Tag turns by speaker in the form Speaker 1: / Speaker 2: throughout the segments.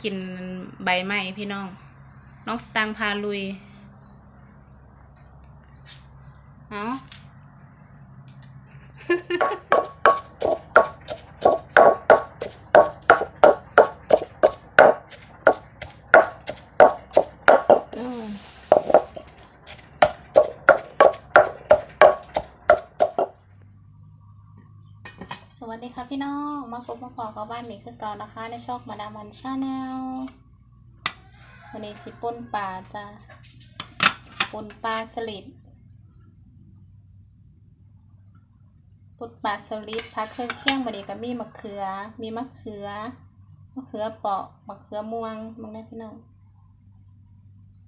Speaker 1: ากินใบไม้พี่น้อง น้องสตังพาลุย เอา สวัสดีค่ะพี่น้อง มาพบมาพอกับบ้านหมีคือเก่านะคะ ในช่องมาดามันชาแนลวันนี้สิป่นปลาจะป่นปลาสลิดป่นปลาสลิดพักเครื่องเคียงวันนี้ก็มีมะเขือ มีมะเขือ มะเขือเปาะ มะเขือม่วงมองได้พี่น้อง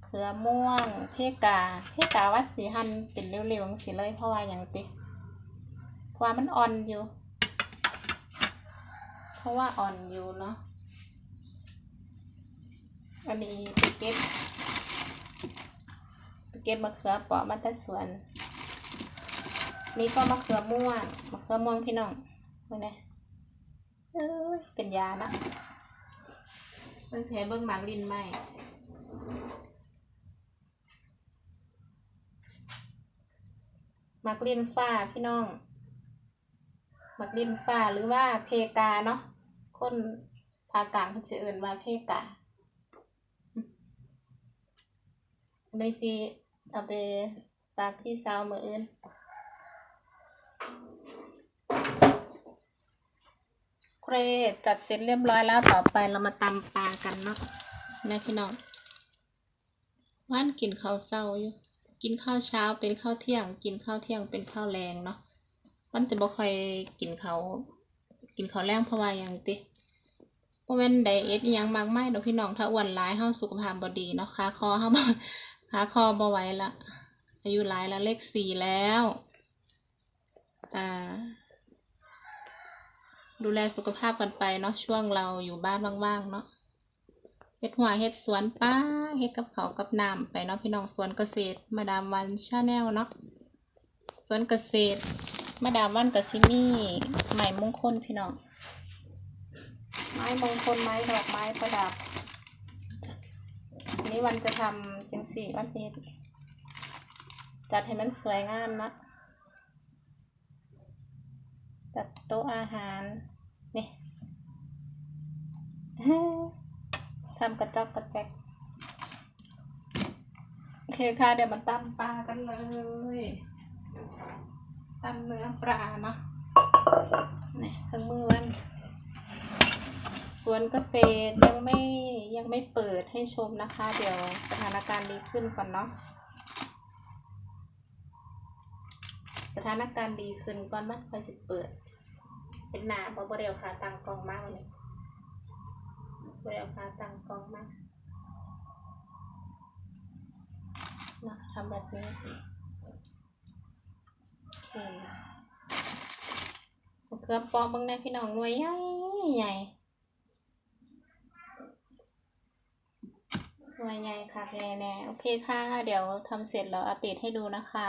Speaker 1: เขือม่วง เพกา เพกาวัดสีหันเป็นเร็วๆสิเลยเพราะว่าอย่างติเพราะว่ามันอ่อนอยู่ เพราะว่าอ่อนอยู่เนาะอันนี้ไปเก็บไปเก็บมะเขือเปาะมาตะสวน นี่ก็มะเขือม่วงมะเขือม่วงพี่น้องเบิ่งนะเอ้ยเป็นยานะเบิ่งสิให้เบิ่งหมากลินไหมมักลินฟ้าพี่น้อง มักลินฟ้าหรือว่าเพกาเนาะ คนภาคกลางเขาจะเอื่นว่าเพกาเลยสิเอาไปฝากพี่สาวมืออื่นเครจัดเสร็จเรียบร้อยแล้วต่อไปเรามาตำปลากันเนาะนะพี่น้องว่านกินข้าวเศร้าอยู่กินข้าวเช้าเป็นข้าวเที่ยง กินข้าวเที่ยงเป็นข้าวแรงเนาะมันจะบ่ค่อยกินเขาวกินข้าวแรงเพราะว่าอย่างติ บ่แม่นไดเอทอิหยังมากมายดอกพี่น้องถ้าอ้วนหลายเฮาสุขภาพบ่ดีเนาะขาคอเฮาบ่ขาคอบ่ไหวละอายุหลายแล้วเลขสี่แล้วอ่าดูแลสุขภาพกันไปเนาะช่วงเราอยู่บ้านว่างๆเนาะเฮ็ดหัวเฮ็ดสวนป้าเฮ็ดกับเขากับน้ำไปเนาะพี่น้องสวนเกษตร มาดามวันชาแนลเนาะสวนเกษตร มาดามวันกับซิมีไม้มงคลพี่น้อง ไม้มงคลไม้ดอกไม้ประดับอันนี้วันจะทำจังสี่วันสิจัดให้มันสวยงามนะจัดโต๊ะอาหาร นี่ทำกระจอกกระแจกโอเคค่ะ เดี๋ยวมาตำปลากันเลยตำเนื้อปลาเนาะนี่เครื่องมือมัน สวนเกษตรยังไม่ยังไม่เปิดให้ชมนะคะ เดี๋ยวสถานการณ์ดีขึ้นก่อนเนาะสถานการณ์ดีขึ้นก่อนมันค่อยสิเปิด เป็นหนาเพราะบ่เดียวค่ะตังกองมากวันนี้เวลาพาตังกองมานะทำแบบนี้โอเคมะเขือปอกบางแน่พี่น้องหน่วยใหญ่ใหญ่ หน่วยใหญ่ค่ะใหญ่แน่โอเคค่ะ เดี๋ยวทำเสร็จแล้วอัปเดตให้ดูนะคะ